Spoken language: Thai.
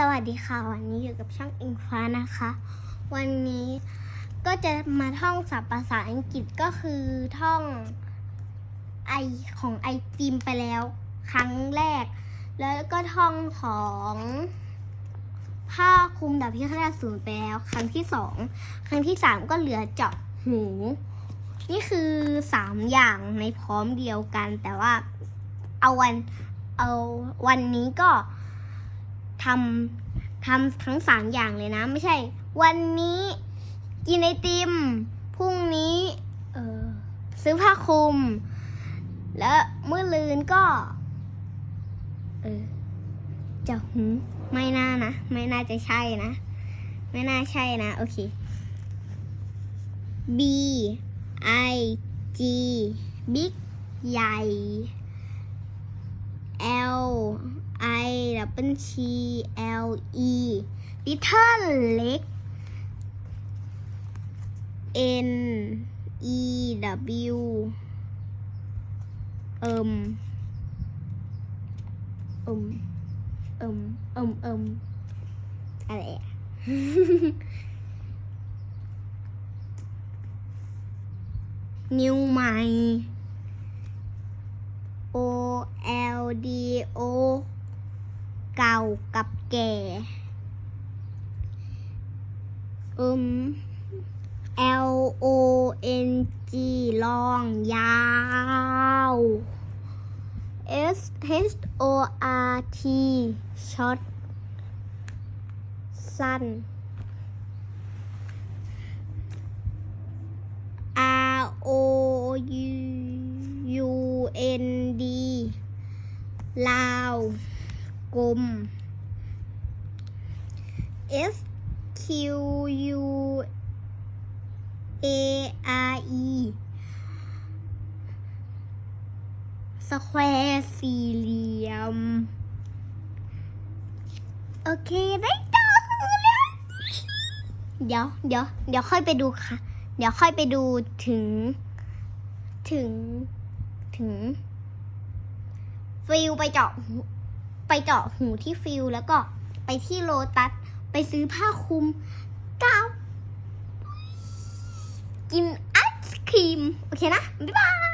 สวัสดีค่ะ วันนี้อยู่กับช่างอิงฟ้านะคะ วันนี้ก็จะมาท่องศัพท์ภาษาอังกฤษก็คือท่องไอของไอติมไปแล้ว ครั้งแรก แล้วก็ท่องของผ้าคลุมดาบพิฆาตศูนย์ไปแล้ว ครั้งที่สองครั้งที่สามก็เหลือเจาะหู นี่คือสามอย่างในพร้อมเดียวกัน แต่ว่าเอาวันเอาวันนี้ก็ ทำทำทั้งสามอย่างเลยนะ ไม่ใช่ วันนี้กินไอติมพรุ่งนี้เออซื้อผ้าคลุม แล้วเมื่อลืนก็ เออจะหูไม่น่านะ ไม่น่าจะใช่นะ ไม่น่าใช่นะ โอเค B I G big ใหญ่ L I double T L E little เล็ก N E W เอิมเอิมเอิมเอิมเอิมอะไรอะ นิ้วใหม่ O L D O เก่ากับแก่อืม L O N G ลองยาว S H O R T ช็อตสั้น R O U U N D ลาว กลม S Q U A R E สแควร์สี่เหลี่ยม โอเค ได้ต่อแล้ว เดี๋ยวเดี๋ยวเดี๋ยวค่อยไปดูค่ะ เดี๋ยวค่อยไปดูถึง ถึง ถึง ฟิลไปเจาะ ไปเจาะหูที่ฟิลแล้วก็ไปที่โลตัส ไปซื้อผ้าคลุมก้าวกินไอศครีม โอเคนะ บ๊ายบาย